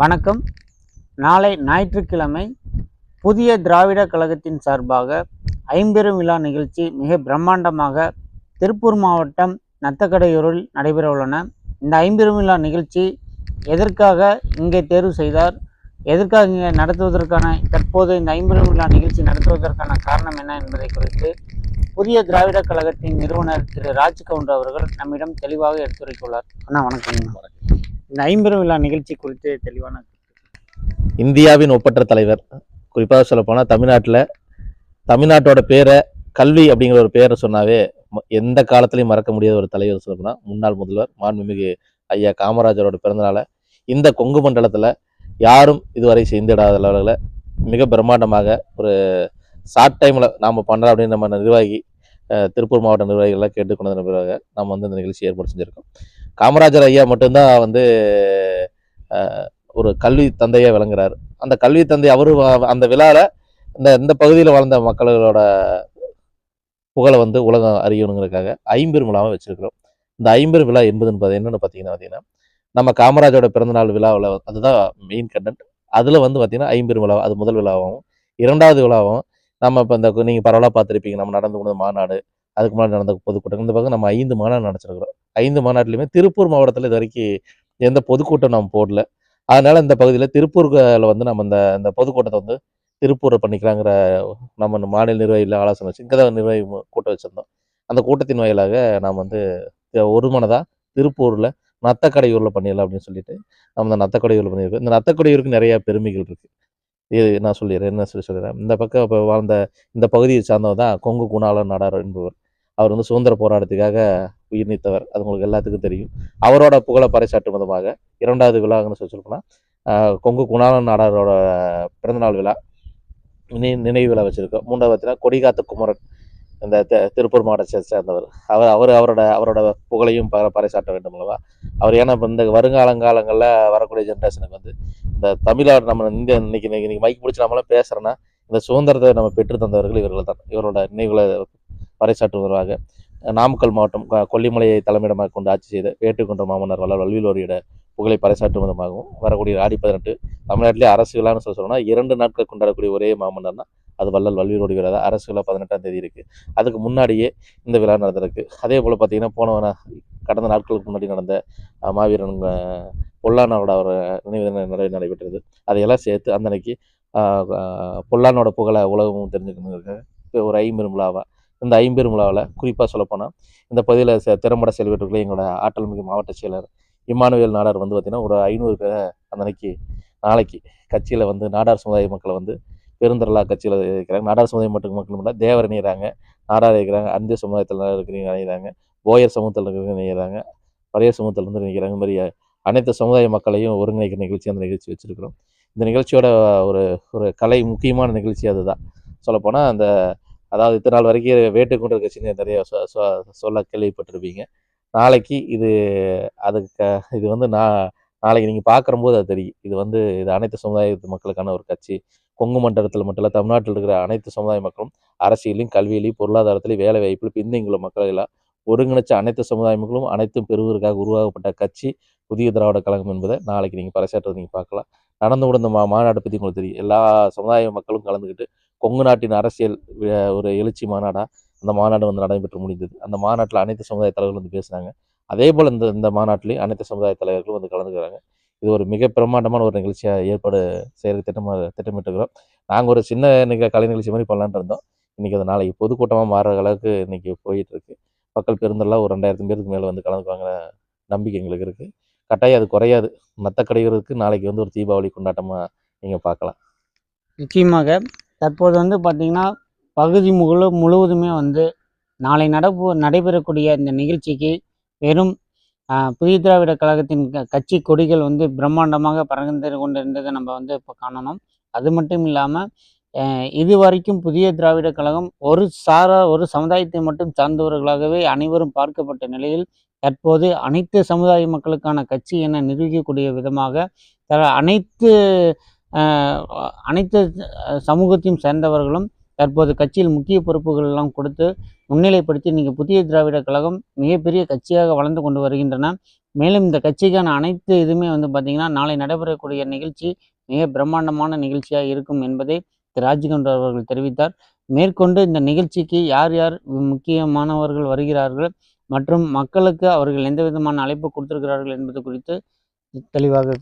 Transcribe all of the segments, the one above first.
வணக்கம். நாளை ஞாயிற்றுக்கிழமை புதிய திராவிட கழகத்தின் சார்பாக ஐம்பெரும் விழா நிகழ்ச்சி மிக பிரம்மாண்டமாக திருப்பூர் மாவட்டம் நத்தக்கடையூரில் நடைபெற உள்ளன. இந்த ஐம்பெரும் விழா நிகழ்ச்சி எதற்காக இங்கே தேர்வு செய்தார்? எதற்காக இங்கே நடத்துவதற்கான தற்போது இந்த ஐம்பெரும் விழா நிகழ்ச்சி நடத்துவதற்கான காரணம் என்ன என்பதை குறித்து புதிய திராவிட கழகத்தின் நிறுவனர் திரு. ராஜ்கவுண்டர் அவர்கள் நம்மிடம் தெளிவாக எடுத்துரைத்துள்ளார். அண்ணா வணக்கம். இந்த ஐம்பெரும் விழா நிகழ்ச்சி குறித்து தெளிவான இந்தியாவின் ஒப்பற்ற தலைவர். குறிப்பாக சொல்லப்போனால் தமிழ்நாட்டில் தமிழ்நாட்டோட பேரை கல்வி அப்படிங்கிற ஒரு பேரை சொன்னாவே ம- எந்த காலத்திலையும் மறக்க முடியாத ஒரு தலைவர் சொல்லப்போனால் முன்னாள் முதல்வர் மாண்புமிகு ஐயா காமராஜரோட பிறந்தநாளை. இந்த கொங்கு மண்டலத்தில் யாரும் இதுவரை செய்திடாத அளவில் மிக பிரம்மாண்டமாக ஒரு ஷார்ட் டைமில் நாம் பண்ணுறோம் அப்படின்னு நம்ம நிர்வாகி திருப்பூர் மாவட்ட நிர்வாகிகள்லாம் கேட்டுக்கொண்டதன் பிறகு நம்ம வந்து இந்த நிகழ்ச்சி ஏற்பாடு செஞ்சுருக்கோம். காமராஜர் ஐயா மட்டும்தான் வந்து ஒரு கல்வி தந்தையா விளங்குறார். அந்த கல்வி தந்தை அவரு அந்த விழாவில் இந்த இந்த பகுதியில் வாழ்ந்த மக்களோட புகழை வந்து உலகம் அறியணுங்கிறதுக்காக ஐம்பெரும் விழாவை வச்சிருக்கிறோம். இந்த ஐம்பெரும் விழா என்பதுன்னு பார்த்து என்னன்னு பார்த்தீங்கன்னா பார்த்தீங்கன்னா நம்ம காமராஜரோட பிறந்தநாள் விழாவில் அதுதான் மெயின் கண்டென்ட் அதில் வந்து பார்த்தீங்கன்னா ஐம்பெரும் விழா அது முதல் விழாவும் இரண்டாவது விழாவும் நம்ம இப்போ இந்த நீங்கள் பரவலாக பார்த்துருப்பீங்க நம்ம நடந்து கொண்ட மாநாடு அதுக்கு முன்னாடி நடந்த பொதுக்கூட்டம் இந்த பக்கம் நம்ம ஐந்து மாநாடு நடச்சிருக்கிறோம் ஐந்து மாநாட்டிலையுமே திருப்பூர் மாவட்டத்தில் இது வரைக்கும் எந்த பொதுக்கூட்டம் நாம் போடல. அதனால இந்த பகுதியில் திருப்பூர்ல வந்து நம்ம இந்த இந்த பொதுக்கூட்டத்தை வந்து திருப்பூரை பண்ணிக்கலாங்கிற நம்ம மாநில நிர்வாகிகள் ஆலோசனை வச்சு இங்கே தான் நிர்வாகி கூட்டம் வச்சுருந்தோம். அந்த கூட்டத்தின் வாயிலாக நாம் வந்து ஒருமனதாக ஒரு மனதாக திருப்பூரில் நத்தக்கடையூரில் பண்ணிடலாம் அப்படின்னு சொல்லிட்டு நம்ம இந்த நத்தக்கடையூரில் பண்ணியிருக்கோம். இந்த நத்தக்கடையூருக்கு நிறையா பெருமைகள் இருக்குது இது நான் சொல்லிடுறேன் என்ன சொல்லி சொல்லிடுறேன். இந்த பக்கம் இப்போ வாழ்ந்த இந்த பகுதியை சார்ந்தவர் தான் கொங்கு குணாளன் நாடார் என்பவர். அவர் வந்து சுதந்திர போராட்டத்துக்காக உயிர் நீத்தவர் அது உங்களுக்கு எல்லாத்துக்கும் தெரியும். அவரோட புகழை பறைசாற்றும் விதமாக இரண்டாவது விழான்னு சொல்லி கொங்கு குணாளன் நாடாரோட பிறந்தநாள் விழா. நினை நினைவு விழா வச்சுருக்கோம். மூன்றாவது பார்த்தீங்கன்னா கொடிகாத்த குமரன் இந்த திருப்பூர் மாவட்டத்தை சேர்ந்தவர். அவர் அவர் அவரோட அவரோட புகழையும் ப பறைசாட்ட வேண்டும் அல்லவா? அவர் ஏன்னா இப்போ இந்த வருங்காலங்காலங்களில் வரக்கூடிய ஜென்ரேஷனுக்கு வந்து இந்த தமிழ்நாடு நம்ம இந்தியா இன்னைக்கு இன்னைக்கு இன்னைக்கு மைக் பிடிச்சி நம்மளாம் பேசுகிறோன்னா இந்த சுதந்திரத்தை நம்ம பெற்று தந்தவர்கள் இவர்கள் தான். இவரோட நினைவுகளை பறைசாற்றுவதாக நாமக்கல் மாவட்டம் கொல்லிமலையை தலைமையிடமாக கொண்டு ஆட்சி செய்த வேட்டுக்குன்ற மாமன்னர் வல்ல வல்விலோரியோட புகழை பறைசாற்றும் விதமாகவும் வரக்கூடிய ஆடி பதினெட்டு தமிழ்நாட்டிலே அரசு விழான்னு சொல்ல சொன்னா இரண்டு நாட்கள் கொண்டாடக்கூடிய ஒரே மாமன்னர்னா அது வள்ளல் வல்விலோடி விழா தான். அரசு விழா பதினெட்டாம் தேதி இருக்குது அதுக்கு முன்னாடியே இந்த விழா நடந்திருக்கு. அதே போல் பார்த்தீங்கன்னா போனவன கடந்த நாட்களுக்கு முன்னாடி நடந்த மாவீரன் அஹ், பொல்லானோட ஒரு நினைவு நிறைய நடைபெற்றது. அதையெல்லாம் சேர்த்து அந்த அன்னைக்கு பொல்லானோட புகழை உலகமும் தெரிஞ்சுக்கணுங்கிறதுக்காக ஒரு ஐம்பெரும் விழாவாக இந்த ஐம்பெரும் விழாவில் குறிப்பாக சொல்லப்போனால் இந்த பகுதியில் திறம்பட செயல்பட்டுள்ள எங்களோட ஆற்றல் மிகு மாவட்ட செயலர் இம்மானுவேல் நாடார் வந்து பார்த்திங்கன்னா ஒரு ஐநூறு பேரை அந்த அன்னைக்கு நாளைக்கு கட்சியில் வந்து நாடார் சமுதாய மக்களை வந்து பெருந்திரளா கட்சியில் இருக்கிறாங்க. நாடார் சமுதாய மட்டும் மக்கள் இல்லை தேவர் இணைகிறாங்க நாடார் இருக்கிறாங்க அந்திய சமுதாயத்தில் இருக்கிறவங்க இணைகிறாங்க போயர் சமூகத்தில் இருக்கிறவங்க இணைகிறாங்க பழைய சமூகத்தில் இருந்து நினைக்கிறாங்க இந்த மாதிரி அனைத்து சமுதாய மக்களையும் ஒருங்கிணைக்கிற நிகழ்ச்சி அந்த நிகழ்ச்சி வச்சுருக்கிறோம். இந்த நிகழ்ச்சியோட ஒரு ஒரு கலை முக்கியமான நிகழ்ச்சி அதுதான். சொல்லப்போனால் அந்த அதாவது இத்தனை நாள் வரைக்கும் வேட்டுக்கொண்ட கட்சின்னு நிறைய சொ- சொல்ல கேள்விப்பட்டிருப்பீங்க. நாளைக்கு இது அதுக்கு இது வந்து நான் நாளைக்கு நீங்கள் பார்க்குறம்போது அது தெரியும். இது வந்து இது அனைத்து சமுதாயத்து மக்களுக்கான ஒரு கட்சி. கொங்கு மண்டலத்தில் மட்டும் இல்லை தமிழ்நாட்டில் இருக்கிற அனைத்து சமுதாய மக்களும் அரசியலையும் கல்வியிலையும் பொருளாதாரத்திலையும் வேலை வாய்ப்பில் பின்தங்கியுள்ள மக்களெல்லாம் ஒருங்கிணைச்ச அனைத்து சமுதாய மக்களும் அனைத்தும் பெறுவதற்காக உருவாக்கப்பட்ட கட்சி புதிய திராவிட கழகம் என்பதை நாளைக்கு நீங்கள் பறைசாற்றதை நீங்கள் பார்க்கலாம். நடந்து முடிந்த மா மாநாடு பற்றி உங்களுக்கு தெரியும். எல்லா சமுதாய மக்களும் கலந்துக்கிட்டு கொங்கு நாட்டின் அரசியல் ஒரு எழுச்சி மாநாடாக அந்த மாநாடு வந்து நடைபெற்று முடிந்தது. அந்த மாநாட்டில் அனைத்து சமுதாய தலைவர்கள் வந்து பேசுனாங்க. அதே போல் இந்த இந்த மாநாட்டிலையும் அனைத்து சமுதாய தலைவர்களும் வந்து கலந்துக்கிறாங்க. இது ஒரு மிக பிரம்மாண்டமான ஒரு நிகழ்ச்சியாக ஏற்பாடு செய்யறதுக்கு திட்டமாக திட்டமிட்டுக்கிறோம் நாங்கள் ஒரு சின்ன நிக கலை நிகழ்ச்சி மாதிரி பண்ணலான்ட்டு இருந்தோம். இன்றைக்கி அது நாளைக்கு பொதுக்கூட்டமாக மாறுற அளவுக்கு இன்றைக்கி போயிட்டு இருக்கு மக்கள் பெருந்தெல்லாம் ஒரு ரெண்டாயிரத்து பேருக்கு மேலே வந்து கலந்துக்குவாங்க நம்பிக்கை எங்களுக்கு இருக்குது கட்டாயம் அது குறையாது. மற்ற கடைகளுக்கு நாளைக்கு வந்து ஒரு தீபாவளி கொண்டாட்டமாக நீங்கள் பார்க்கலாம். முக்கியமாக தற்போது வந்து பார்த்திங்கன்னா பகுதி முழு முழுவதுமே வந்து நாளை நடப்பு நடைபெறக்கூடிய இந்த நிகழ்ச்சிக்கு வெறும் புதிய திராவிட கழகத்தின் க- கட்சி கொடிகள் வந்து பிரம்மாண்டமாக பறந்து கொண்டிருந்ததை நம்ம வந்து இப்போ காணணும். அது மட்டும் இல்லாமல் இது வரைக்கும் புதிய திராவிட கழகம் ஒரு சாரா ஒரு சமுதாயத்தை மட்டும் சார்ந்தவர்களாகவே அனைவரும் பார்க்கப்பட்ட நிலையில் தற்போது அனைத்து சமுதாய மக்களுக்கான கட்சி என நிரூபிக்கக்கூடிய விதமாக அனைத்து அனைத்து சமூகத்தையும் சேர்ந்தவர்களும் தற்போது கட்சியில் முக்கிய பொறுப்புகள் எல்லாம் கொடுத்து முன்னிலைப்படுத்தி நீங்கள் புதிய திராவிட கழகம் மிகப்பெரிய கட்சியாக வளர்ந்து கொண்டு வருகின்றன. மேலும் இந்த கட்சிக்கான அனைத்து இதுவுமே வந்து பார்த்திங்கன்னா நாளை நடைபெறக்கூடிய நிகழ்ச்சி மிக பிரம்மாண்டமான நிகழ்ச்சியாக இருக்கும் என்பதை திரு ராஜ்கவுண்டர் அவர்கள் தெரிவித்தார். மேற்கொண்டு இந்த நிகழ்ச்சிக்கு யார் யார் முக்கியமானவர்கள் வருகிறார்கள் மற்றும் மக்களுக்கு அவர்கள் எந்த விதமான அழைப்பு கொடுத்திருக்கிறார்கள் என்பது குறித்து தெளிவாக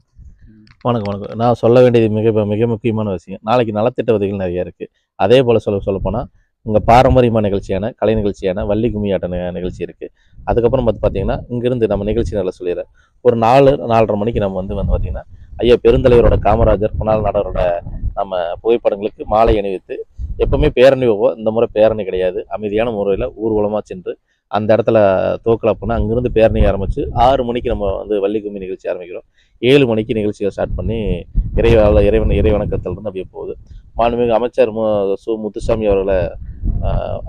வணக்கம் வணக்கம். நான் சொல்ல வேண்டியது மிக மிக முக்கியமான விஷயம். நாளைக்கு நலத்திட்ட உதவிகள் நிறைய இருக்குது அதே போல் சொல்ல சொல்ல போனால் உங்கள் பாரம்பரியமான நிகழ்ச்சியான கலை நிகழ்ச்சியான வள்ளி கும்மியாட்ட நிகழ்ச்சி இருக்குது அதுக்கப்புறம் பார்த்து பார்த்தீங்கன்னா இங்கேருந்து நம்ம நிகழ்ச்சி நல்லா சொல்லிடுறேன். ஒரு நாலு நாலரை மணிக்கு நம்ம வந்து வந்து பார்த்திங்கன்னா ஐயா பெருந்தலைவரோட காமராஜர் குணால் நாடரோட நம்ம புகைப்படங்களுக்கு மாலை அணிவித்து எப்பவுமே பேரணி போவோம் இந்த முறை பேரணி கிடையாது. அமைதியான முறையில் ஊர்வலமாக சென்று அந்த இடத்துல தோக்கலா போனால் அங்கேருந்து பேரணி ஆரம்பித்து ஆறு மணிக்கு நம்ம வந்து வள்ளி கும்மி நிகழ்ச்சி ஆரம்பிக்கிறோம். ஏழு மணிக்கு நிகழ்ச்சியை ஸ்டார்ட் பண்ணி இறைவாள இறைவன் இறைவணக்கத்தில் இருந்து அப்படியே போகுது. மாண்புமிகு அமைச்சர் மு சு முத்துசாமி அவர்களை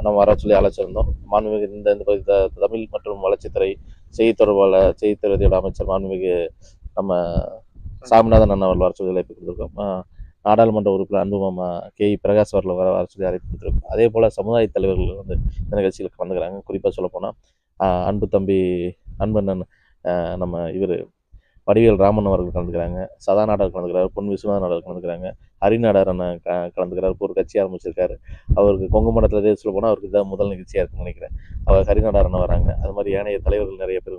நம்ம வர சொல்லி அழைச்சிருந்தோம். மாண்புமிகு இந்த இந்த பகுதி தமிழ் மற்றும் வளர்ச்சித்துறை செய்தி தொடர்பாளர் செய்தித்துறையோட அமைச்சர் மாண்புமிகு நம்ம சாமிநாதன் அண்ணா அவர்கள் வர சொல்லி அழைப்பு கொடுத்துருக்கோம். நாடாளுமன்ற உறுப்பினர் அன்புமாமா கே. இ. பிரகாஷ் அவர்கள் வர வர சொல்லி அழைப்பு கொடுத்துருக்கோம் அதே போல் சமுதாய தலைவர்கள் வந்து இந்த நிகழ்ச்சியில் கலந்துக்கிறாங்க குறிப்பாக சொல்லப்போனால் அன்பு தம்பி அன்பண்ணன் நம்ம இவர் வடிவேல் ராமன் அவர்கள் கலந்துக்கிறாங்க. சதா நாடர் கலந்துக்கிறார். பொன் விஸ்வநாதன் நாடர் கலந்துக்கிறாங்க. ஹரிநாடர் அண்ணன் க கலந்துக்கிறார். இப்போ ஒரு கட்சி ஆரம்பிச்சிருக்காரு. அவருக்கு கொங்கு மண்டலத்தில் சொல்ல போனால் அவருக்கு இதான் முதல் நிகழ்ச்சியாக இருக்குன்னு நினைக்கிறேன். அவர் ஹரிநாடர் அண்ணன் வராங்க. அது மாதிரி ஏனைய தலைவர்கள் நிறைய பேர்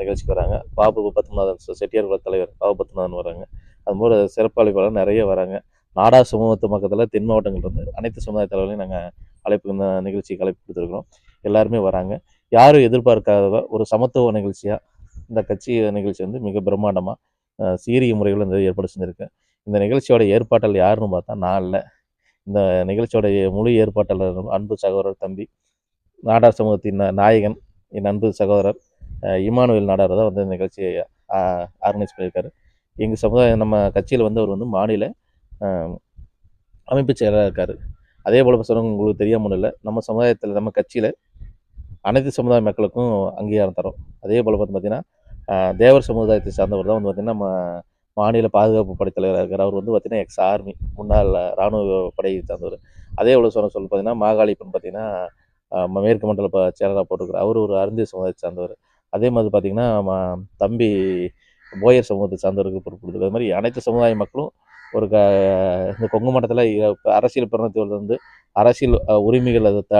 நிகழ்ச்சிக்கு வராங்க. பாபு பத்மநாதன் செட்டியார் குல தலைவர் பாபு பத்மநாதன் வராங்க. அதுபோல் சிறப்பளிப்பாளர் நிறைய வராங்க. நாடா சமூகத்து பக்கத்தில் தென் மாவட்டங்கள் இருந்து அனைத்து சமுதாய தலைவர்களையும் நாங்கள் அழைப்பு இந்த நிகழ்ச்சிக்கு அழைப்பு கொடுத்துருக்குறோம். எல்லாருமே வராங்க. யாரும் எதிர்பார்க்காதவ ஒரு சமத்துவ நிகழ்ச்சியாக இந்த கட்சி நிகழ்ச்சி வந்து மிக பிரம்மாண்டமாக சீரிய முறையில் இந்த ஏற்பாடு செஞ்சுருக்கேன் இந்த நிகழ்ச்சியோட ஏற்பாட்டாளர் யாருன்னு பார்த்தா நான் இல்லை. இந்த நிகழ்ச்சியோடைய முழு ஏற்பாட்டாளர் அன்பு சகோதரர் தம்பி நாடார் சமூகத்தின் நாயகன் என் அன்பு சகோதரர் இமானுவேல் நாடார் தான் வந்து இந்த நிகழ்ச்சியை ஆர்கனைஸ் பண்ணியிருக்காரு. எங்கள் சமுதாயம் நம்ம கட்சியில் வந்து அவர் வந்து மாநில அமைப்பு செயலராக இருக்கார். அதே போல் சொல்லுங்க உங்களுக்கு தெரியாமல் இல்லை நம்ம சமுதாயத்தில் நம்ம கட்சியில் அனைத்து சமுதாய மக்களுக்கும் அங்கீகாரம் தரும் அதே போல் வந்து பார்த்திங்கன்னா தேவர் சமுதாயத்தை சார்ந்தவர் தான் வந்து பார்த்திங்கன்னா நம்ம மாநில பாதுகாப்பு படைத்தலைவராக இருக்கார். அவர் வந்து பார்த்திங்கன்னா எக்ஸ் ஆர்மி முன்னாள் இராணுவ படையை சார்ந்தவர். அதே போல் சொல்ல சொல்ல பார்த்திங்கன்னா மாகாளிப்பன் பார்த்திங்கன்னா ம- மேற்கு மண்டல ப செயலராக போட்டிருக்கார் அவர் ஒரு அருந்திய சமுதாயத்தை சார்ந்தவர். அதே மாதிரி பார்த்திங்கன்னா தம்பி போயர் சமூகத்தை சார்ந்தவருக்கு பொறுப்படுது அது மாதிரி அனைத்து சமுதாய மக்களும் ஒரு க இந்த கொங்கு மண்டலத்தில் அரசியல் பிரணத்தோடு வந்து அரசியல் உரிமைகள் அது த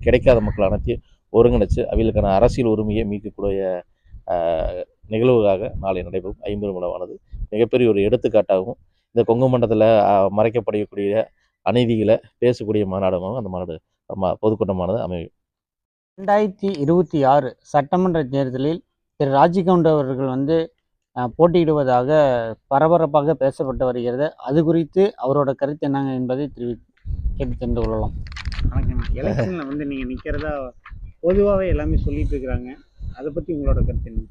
கிடைக்காத மக்கள் அனைத்தையும் ஒருங்கிணைச்சு அவர்களுக்கான அரசியல் உரிமையை மீட்கக்கூடிய ஆஹ், நிகழ்வுக்காக நாளை நடைபெறும். ஐம்பது மலவானது மிகப்பெரிய ஒரு எடுத்துக்காட்டாகவும் இந்த கொங்கு மண்டலத்தில் மறைக்கப்படக்கூடிய அநீதிகளை பேசக்கூடிய மாநாடமாகவும் அந்த மாநாடு ம- பொதுக்கூட்டமானது அமையும். ரெண்டாயிரத்தி இருபத்தி ஆறு சட்டமன்ற தேர்தலில் திரு ராஜிகவுண்டர் அவர்கள் வந்து போட்டியிடுவதாக பரபரப்பாக பேசப்பட்டு வருகிறது. அது குறித்து அவரோட கருத்து என்னங்க என்பதை தெரிவி கேட்டு தெரிந்து கொள்ளலாம். வணக்கம். எலெக்ஷனில் வந்து நீங்கள் நிற்கிறதா பொதுவாகவே எல்லாமே சொல்லிட்டு இருக்கிறாங்க அதை பற்றி உங்களோட கருத்து என்ன?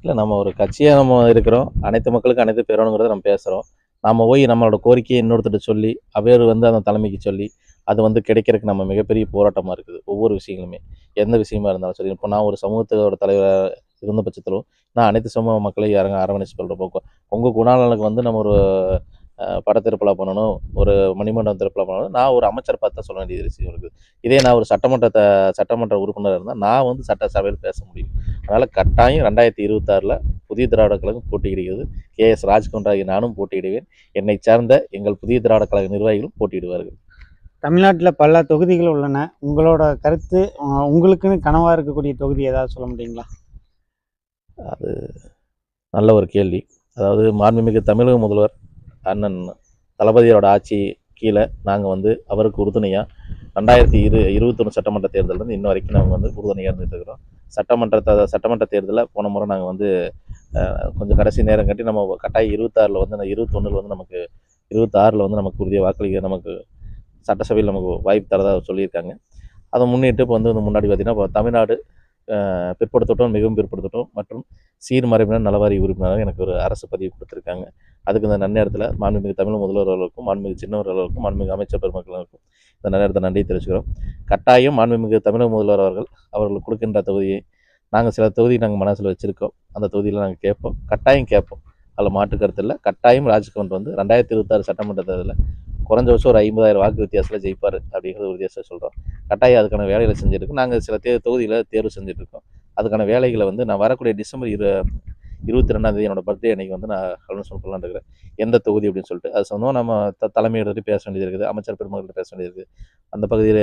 இல்லை நம்ம ஒரு கட்சியாக நம்ம இருக்கிறோம். அனைத்து மக்களுக்கும் அனைத்து பெறணுங்கிறத நம்ம பேசுகிறோம் நம்ம போய் நம்மளோட கோரிக்கையை இன்னொருத்தர் சொல்லி அவர் வந்து அந்த தலைமைக்கு சொல்லி அது வந்து கிடைக்கிறதுக்கு நம்ம மிகப்பெரிய போராட்டமாக இருக்குது ஒவ்வொரு விஷயங்களுமே. எந்த விஷயமா இருந்தாலும் சரி இப்போ நான் ஒரு சமூகத்தோட தலைவர் இருந்த பட்சத்திலும் நான் அனைத்து சமூக மக்களையும் இறங்க அரவணைச்சு சொல்கிற போக்கும் உங்கள் குணாளனுக்கு வந்து நம்ம ஒரு அஹ், பண்ணணும் ஒரு மணிமண்டபம் திருப்பலா பண்ணணும். நான் ஒரு அமைச்சர் பார்த்து சொல்ல வேண்டிய விஷயம் இருக்குது. இதே நான் ஒரு சட்டமன்றத்தை சட்டமன்ற உறுப்பினர் இருந்தால் நான் வந்து சட்டசபையில் பேச முடியும். அதனால் கட்டாயம் ரெண்டாயிரத்தி இருபத்தாறில் புதிய திராவிட கழகம் போட்டியிடுகிறது. கே. எஸ். ராஜ்குமார் நானும் போட்டியிடுவேன். என்னை சார்ந்த எங்கள் புதிய திராவிட கழக நிர்வாகிகளும் போட்டியிடுவார்கள். தமிழ்நாட்டில் பல தொகுதிகள் உள்ளன. உங்களோட கருத்து உங்களுக்குன்னு கனவாக இருக்கக்கூடிய தொகுதி ஏதாவது சொல்ல முடியுங்களா? அது நல்ல ஒரு கேள்வி. அதாவது மாண்புமிகு தமிழக முதல்வர் அண்ணன் தளபதியோட ஆட்சி கீழே நாங்கள் வந்து அவருக்கு உறுதுணையாக ரெண்டாயிரத்தி இரு இருபத்தொன்று சட்டமன்ற தேர்தலேருந்து இன்ன வரைக்கும் நாங்கள் வந்து உறுதுணையாக இருந்துகிட்டு இருக்கிறோம். சட்டமன்ற சட்டமன்ற தேர்தலில் போன முறை நாங்கள் வந்து கொஞ்சம் கடைசி நேரம் கட்டி நம்ம கட்டாயம் இருபத்தாறில் வந்து அந்த இருபத்தொன்னில் வந்து நமக்கு இருபத்தாறில் வந்து நமக்கு உறுதிய வாக்களிக்க நமக்கு சட்டசபையில் நமக்கு வாய்ப்பு தரதாக சொல்லியிருக்காங்க. அதை முன்னிட்டு இப்போ வந்து முன்னாடி பார்த்திங்கன்னா இப்போ தமிழ்நாடு பிற்படுத்தட்டும் மிகவும் பிற்படுத்தட்டும் மற்றும் சீர்மறைவினர் நலவாரி உறுப்பினராக எனக்கு ஒரு அரசு பதிவு கொடுத்துருக்காங்க. அதுக்கு இந்த நன்னேரத்தில் மாண்புமிகு தமிழ் முதல்வர் அவர்களுக்கும் மாண்புமிகு சின்னவர் அவர்களுக்கும் மாண்புமிகு அமைச்சர் பெருமக்களுக்கும் இந்த நன்னேரத்தை நன்றி தெரிவிச்சுக்கிறோம். கட்டாயம் மாண்புமிகு தமிழக முதல்வர் அவர்கள் அவர்களுக்கு கொடுக்கின்ற தொகுதியை நாங்கள் சில தொகுதி நாங்கள் மனசில் வச்சுருக்கோம். அந்த தொகுதியில் நாங்கள் கேட்போம். கட்டாயம் கேட்போம். அதில் மாற்று இல்லை. கட்டாயம் ராஜ்கவுண்ட் வந்து ரெண்டாயிரத்தி இருபத்தாறு சட்டமன்ற தேர்தலில் குறைஞ்சபட்சம் ஒரு ஐம்பதாயிரம் வாக்கு வித்தியாசத்தில் ஜெயிப்பார் அப்படிங்கிறது உறுதியாக சொல்கிறோம் கட்டாயம் அதுக்கான வேலைகளை செஞ்சுருக்கோம். நாங்கள் சில தே தொகுதியில் தேர்வு செஞ்சுட்ருக்கோம் அதுக்கான வேலைகளை வந்து நான் வரக்கூடிய டிசம்பர் இரு இருபத்தி ரெண்டாம் தேதி என்னோட பர்த்டே அன்னைக்கு வந்து நான் அனௌன்ஸ்மெண்ட் பண்ணலான்னு இருக்கிறேன். எந்த தொகுதி அப்படின்னு சொல்லிட்டு. அது சொந்தமாக நம்ம த தலைமை எடுத்துகிட்டு பேச வேண்டியது இருக்குது. அமைச்சர் பெருமக்கள்கிட்ட பேச வேண்டியது இருக்குது. அந்த பகுதியில்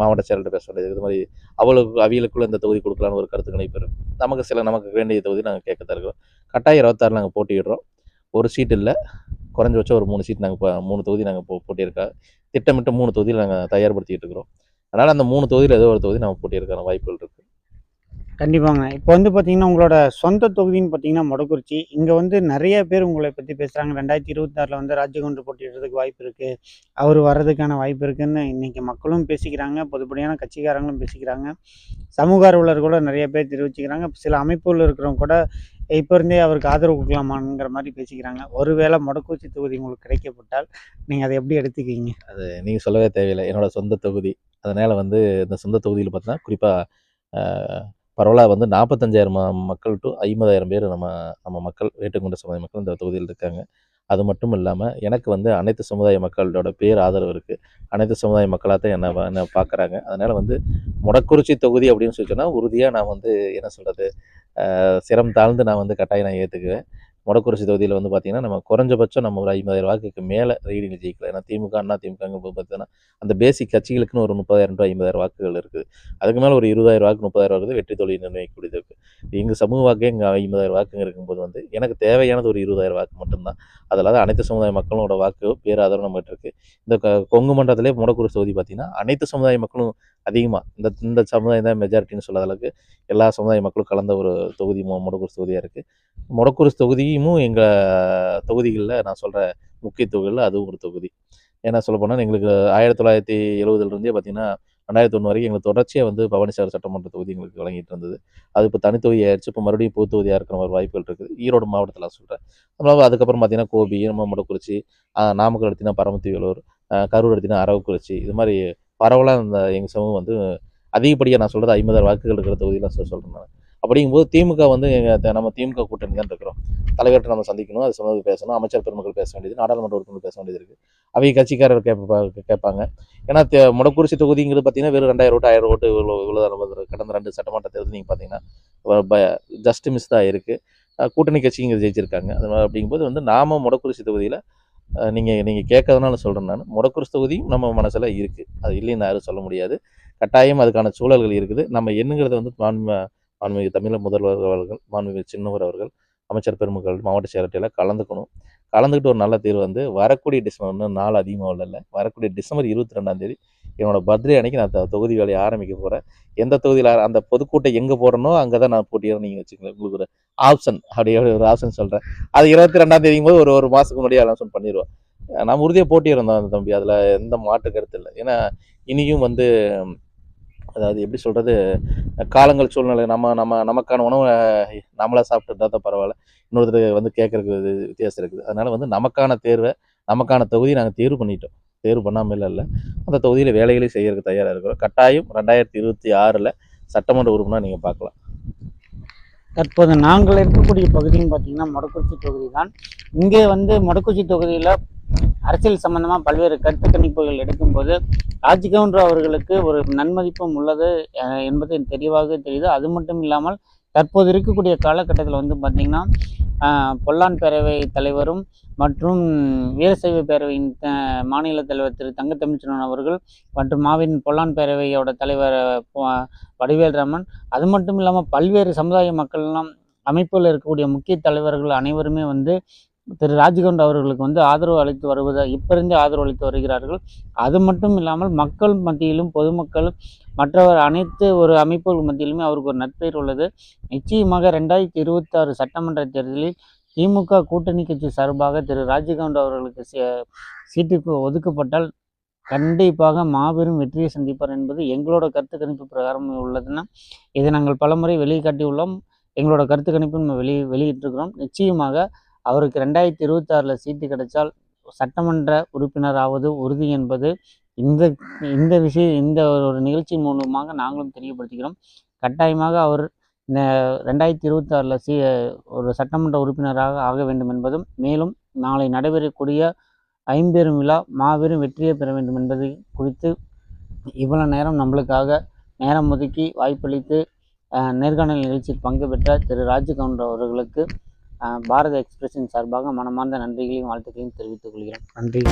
மாவட்ட செயலர்கிட்ட பேச வேண்டியது இருக்குது. இது மாதிரி அவளுக்கு அவியலுக்குள்ள இந்த தொகுதி கொடுக்கலான்னு ஒரு கருத்து கணிப்பு நமக்கு சில நமக்கு வேண்டிய தொகுதி நாங்கள் கேட்கத்தான் இருக்கிறோம் கட்டாயம் இருபத்தாறு நாங்கள் போட்டியிடுறோம். ஒரு சீட் இல்லை. குறைஞ்சபட்சம் ஒரு மூணு சீட் நாங்கள் இப்போ மூணு தொகுதி நாங்கள் போ போட்டியிருக்கா திட்டமிட்டு மூணு தொகுதியில் நாங்கள் தயார்படுத்திக்கிட்டு இருக்கிறோம். அதனால் அந்த மூணு தொகுதியில் ஏதோ ஒரு தொகுதி நம்ம போட்டியிருக்கிற வாய்ப்புகள் இருக்குது கண்டிப்பாங்க. இப்போ வந்து பார்த்தீங்கன்னா உங்களோட சொந்த தொகுதின்னு பார்த்தீங்கன்னா மொடக்குறிச்சி. இங்கே வந்து நிறைய பேர் உங்களை பற்றி பேசுகிறாங்க ரெண்டாயிரத்தி இருபத்தாறில் வந்து ராஜகவுண்டர் போட்டிடுறதுக்கு வாய்ப்பு இருக்குது அவர் வர்றதுக்கான வாய்ப்பு இருக்குதுன்னு இன்றைக்கி மக்களும் பேசிக்கிறாங்க. பொதுப்படியான கட்சிக்காரங்களும் பேசிக்கிறாங்க. சமூக ஆர்வலர் கூட நிறைய பேர் தெரிவிச்சுக்கிறாங்க. சில அமைப்புகள் இருக்கிறவங்க கூட இப்போ இருந்தே அவருக்கு ஆதரவு கொடுக்கலாமாங்கிற மாதிரி பேசிக்கிறாங்க. ஒருவேளை மொடக்கூச்சி தொகுதி உங்களுக்கு கிடைக்கப்பட்டால் நீங்கள் அதை எப்படி எடுத்துக்கிங்க அது நீங்கள் சொல்லவே தேவையில்லை. என்னோட சொந்த தொகுதி. அதனால் வந்து இந்த சொந்த தொகுதியில் பார்த்தீங்கன்னா குறிப்பாக பரவலாக வந்து நாற்பத்தஞ்சாயிரம் மக்கள் டு ஐம்பதாயிரம் பேர் நம்ம நம்ம மக்கள் வேட்டுக்கொண்ட சமுதாய மக்கள் இந்த தொகுதியில் இருக்காங்க. அது மட்டும் இல்லாமல் எனக்கு வந்து அனைத்து சமுதாய மக்களோட பேர் ஆதரவு இருக்குது அனைத்து சமுதாய மக்களாக தான் என்னை என்ன பார்க்குறாங்க அதனால் வந்து முடக்குறிச்சி தொகுதி அப்படின்னு சொல்லி சொன்னால் உறுதியாக நான் வந்து என்ன சொல்கிறது சிரம் தாழ்ந்து நான் வந்து கட்டாயம் நான் ஏற்றுக்குவேன் முடக்குறிச்சி தொகுதியில் வந்து பார்த்தீங்கன்னா நம்ம குறைஞ்சபட்சம் நம்ம ஒரு ஐம்பதாயிரம் வாக்குக்கு மேலே ரீடிங் ஜெயிக்கலாம் ஏன்னா திமுக அண்ணா திமுக பார்த்தீங்கன்னா அந்த பேசிக் கட்சிகளுக்குன்னு ஒரு முப்பதாயிரம் டு ஐம்பதாயிரம் வாக்குகள் இருக்குது. அதுக்கு மேலே ஒரு இருபதாயிரம் வாக்கு முப்பதாயிரம் வாக்கு வெற்றி தொழில் நிர்ணயிக்கக்கூடியது இருக்குது எங்கள் சமூக வாக்கே இங்கே ஐம்பதாயிரம் வாக்குங்க இருக்கும்போது வந்து எனக்கு தேவையானது ஒரு இருபதாயிரம் வாக்கு மட்டும்தான். அதில் அனைத்து சமுதாய மக்களோட வாக்கு பேராதரவு நம்மகிட்ட இருக்குது இந்த க- கொங்கு மண்டலத்திலே முடக்குறிச்சி தொகுதி பார்த்தீங்கன்னா அனைத்து சமுதாய மக்களும் அதிகமாக இந்த இந்த சமுதாயம் தான் மெஜாரிட்டின்னு சொல்லாத அளவுக்கு எல்லா சமுதாய மக்களும் கலந்த ஒரு தொகுதி மு- தொகுதியாக இருக்குது முடக்குறிச்சி தொகுதியும் எங்கள் தொகுதிகளில் நான் சொல்கிற முக்கிய தொகுதிகளில் அதுவும் ஒரு தொகுதி. ஏன்னா சொல்ல போனால் எங்களுக்கு ஆயிரத்தி தொள்ளாயிரத்தி எழுபதுலேருந்தே பார்த்தீங்கன்னா ரெண்டாயிரத்தி ஒன்று வரைக்கும் எங்களுக்கு தொடர்ச்சியாக வந்து பவானிசாகர் சட்டமன்ற தொகுதி எங்களுக்கு வழங்கிட்டு இருந்தது. அது இப்போ தனித்தொகுதி ஆயிடுச்சு. இப்போ மறுபடியும் பொது தொகுதியாக இருக்கிற ஒரு வாய்ப்புகள் இருக்குது. ஈரோடு மாவட்டத்தில் சொல்கிறேன் அப்புறம் அதுக்கப்புறம் பார்த்தீங்கன்னா கோபி நம்ம நாமக்கல் எடுத்தினா பரமத்தி வேலூர் கரூர் எடுத்தினா அரவக்குறிச்சி இது மாதிரி பரவலாக இந்த எங்கள் சமூகம் வந்து அதிகப்படியாக நான் சொல்கிறது ஐம்பதாயிரம் வாக்குகள் இருக்கிற தொகுதியில் சொல்கிறேன் நான். அப்படிங்கும்போது திமுக வந்து நம்ம திமுக கூட்டணி தான் இருக்கிறோம். தலைவர்கிட்ட நம்ம சந்திக்கணும் அது சொன்னது பேசணும் அமைச்சர் பெருமக்கள் பேச வேண்டியது நாடாளுமன்ற உறுப்பினர் பேச வேண்டியது இருக்குது அவங்க கட்சிக்காரர் கேட்பா கேட்பாங்க. ஏன்னா தே- முடக்குறிச்சி தொகுதிங்கிறது பார்த்தீங்கன்னா வெறும் ரெண்டாயிரம் ஓட்டு ஆயிரம் ஓட்டு இவ்வளோ இவ்வளோ தான் கடந்த ரெண்டு சட்டமன்ற தேர்தல் நீங்கள் பார்த்தீங்கன்னா ஜஸ்ட் மிஸ் தான் இருக்குது கூட்டணி கட்சி ஜெயிச்சிருக்காங்க. அது மாதிரி அப்படிங்கும்போது வந்து நாம முடக்குறிச்சி தொகுதியில் நீங்கள் நீங்கள் கேட்கறதுனால சொல்கிறேன் நான். முடக்குறிச்சி தொகுதியும் நம்ம மனசில் இருக்குது அது இல்லைன்னு யாரும் சொல்ல முடியாது. கட்டாயம் அதுக்கான சூழல்கள் இருக்குது. நம்ம என்னங்கிறத வந்து மாண்புமிகு தமிழக முதல்வர் அவர்கள் மாண்புமிகு சின்னவர் அவர்கள் அமைச்சர் பெருமக்கள் மாவட்ட செயலர்கிட்ட கலந்துக்கணும். கலந்துக்கிட்டு ஒரு நல்ல தீர்வு வந்து வரக்கூடிய டிசம்பர் இன்னும் நாள் அதிகமாக இல்லை. வரக்கூடிய டிசம்பர் இருபத்தி ரெண்டாம் தேதி என்னோட பர்த்டே அன்னைக்கு நான் தொகுதி வேலையை ஆரம்பிக்க போகிறேன் எந்த தொகுதியில் அந்த பொதுக்கூட்டம் எங்கே போகிறனோ அங்கே தான் நான் போட்டியிட நீங்கள் வச்சுக்கோங்க உங்களுக்கு ஒரு ஆப்ஷன் அப்படியே ஒரு ஆப்ஷன் சொல்கிறேன் அது இருபத்தி ரெண்டாம் தேதியும் போது ஒரு ஒரு மாதத்துக்கு முன்னாடியே அனௌன்ஸ் பண்ணிடுவோம் நான் உறுதியாக போட்டியிருந்தோம் அந்த தம்பி. அதில் எந்த மாற்று கருத்து இல்லை. ஏன்னா இனியும் வந்து அதாவது எப்படி சொல்கிறது காலங்கள் சூழ்நிலை நம்ம நம்ம நமக்கான உணவை நம்மளாக சாப்பிட்டு தான் பரவாயில்ல. இன்னொருத்தர் வந்து கேட்குறதுக்கு வித்தியாசம் இருக்குது. அதனால் வந்து நமக்கான தேர்வை நமக்கான தொகுதி நாங்கள் தேர்வு பண்ணிட்டோம். தேர்வு பண்ணாமல் இல்லை அந்த தொகுதியில் வேலைகளையும் செய்யறதுக்கு தயாராக இருக்கிறோம். கட்டாயம் ரெண்டாயிரத்தி இருபத்தி ஆறில் சட்டமன்ற உறுப்பினர் நீங்கள் பார்க்கலாம். தற்போது நாங்கள் இருக்கக்கூடிய பகுதின்னு பார்த்தீங்கன்னா மொடக்குறிச்சி தொகுதி தான் இங்கே வந்து மொடக்குறிச்சி தொகுதியில் அரசியல் சம்பந்தமாக பல்வேறு கருத்து கணிப்புகள் எடுக்கும்போது ராஜ்கவுண்டர் அவர்களுக்கு ஒரு நன்மதிப்பும் உள்ளது என்பது தெளிவாக தெரியுது. அது மட்டும் இல்லாமல் தற்போது இருக்கக்கூடிய காலகட்டத்தில் வந்து பார்த்திங்கன்னா பொல்லான் பேரவை தலைவரும் மற்றும் வீரசைவ பேரவையின் மாநில தலைவர் திரு தங்கத்தமிழ்ச்செல்வன் அவர்கள் மற்றும் மாவின் பொல்லான் பேரவையோட தலைவர் வடிவேல் ராமன் அது மட்டும் இல்லாமல் பல்வேறு சமுதாய மக்கள்லாம் அமைப்பில் இருக்கக்கூடிய முக்கிய தலைவர்கள் அனைவருமே வந்து திரு ராஜ்கவுண்ட் அவர்களுக்கு வந்து ஆதரவு அளித்து வருவதை இப்போ இருந்தே ஆதரவு அளித்து வருகிறார்கள். அது மட்டும் இல்லாமல் மக்கள் மத்தியிலும் பொதுமக்கள் மற்றவர் அனைத்து ஒரு அமைப்புகள் மத்தியிலுமே அவருக்கு ஒரு நட்பெயர் உள்ளது. நிச்சயமாக ரெண்டாயிரத்தி இருபத்தாறு சட்டமன்ற தேர்தலில் திமுக கூட்டணி கட்சி சார்பாக திரு ராஜ்கவுண்ட் அவர்களுக்கு சீட்டுக்கு ஒதுக்கப்பட்டால் கண்டிப்பாக மாபெரும் வெற்றியை சந்திப்பார் என்பது எங்களோட கருத்து கணிப்பு பிரகாரம் உள்ளதுன்னா இதை நாங்கள் பலமுறை வெளிக்காட்டியுள்ளோம். எங்களோட கருத்து கணிப்பும் நம்ம வெளி வெளியிட்டிருக்கிறோம். நிச்சயமாக அவருக்கு ரெண்டாயிரத்தி இருபத்தாறில் சீட்டு கிடைச்சால் சட்டமன்ற உறுப்பினராவது உறுதி என்பது இந்த இந்த விஷய இந்த ஒரு நிகழ்ச்சி மூலமாக நாங்களும் தெரியப்படுத்துகிறோம் கட்டாயமாக அவர் இந்த ரெண்டாயிரத்தி இருபத்தாறில் சி ஒரு சட்டமன்ற உறுப்பினராக ஆக வேண்டும் என்பதும் மேலும் நாளை நடைபெறக்கூடிய ஐம்பெரும் விழா மாபெரும் வெற்றியை பெற வேண்டும் என்பது குறித்து இவ்வளோ நேரம் நம்மளுக்காக நேரம் ஒதுக்கி வாய்ப்பளித்து நேர்காணல் நிகழ்ச்சியில் பங்கு பெற்ற திரு. ராஜகவுண்டர் அவர்களுக்கு பாரத எக்ஸ்பிரஸின் சார்பாக மனமார்ந்த நன்றிகளையும் வாழ்த்துக்களையும் தெரிவித்துக் கொள்கிறேன். நன்றி.